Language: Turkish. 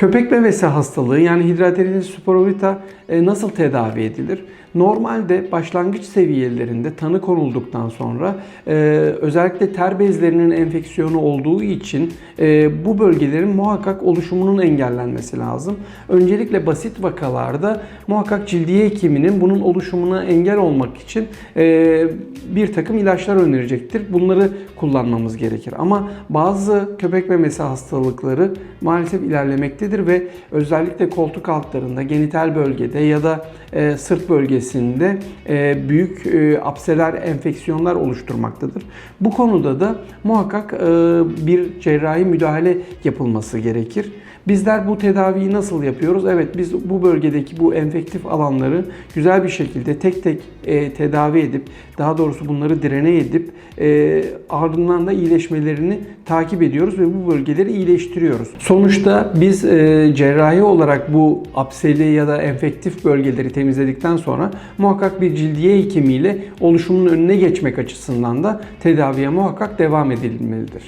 Köpek memesi hastalığı yani hidradenitis suppurativa e, nasıl tedavi edilir? Normalde başlangıç seviyelerinde tanı konulduktan sonra e, özellikle ter bezlerinin enfeksiyonu olduğu için e, bu bölgelerin muhakkak oluşumunun engellenmesi lazım. Öncelikle basit vakalarda muhakkak cildiye hekiminin bunun oluşumuna engel olmak için e, bir takım ilaçlar önerecektir. Bunları kullanmamız gerekir. Ama bazı köpek memesi hastalıkları maalesef ilerlemektedir ve özellikle koltuk altlarında, genital bölgede ya da e, sırt bölgesinde e, büyük e, apseler, enfeksiyonlar oluşturmaktadır. Bu konuda da muhakkak e, bir cerrahi müdahale yapılması gerekir. Bizler bu tedaviyi nasıl yapıyoruz? Evet biz bu bölgedeki bu enfektif alanları güzel bir şekilde tek tek e, tedavi edip daha doğrusu bunları direne edip e, ardından da iyileşmelerini takip ediyoruz ve bu bölgeleri iyileştiriyoruz. Sonuçta biz e, cerrahi olarak bu apseli ya da enfektif bölgeleri temizledikten sonra muhakkak bir cildiye hekimiyle oluşumun önüne geçmek açısından da tedaviye muhakkak devam edilmelidir.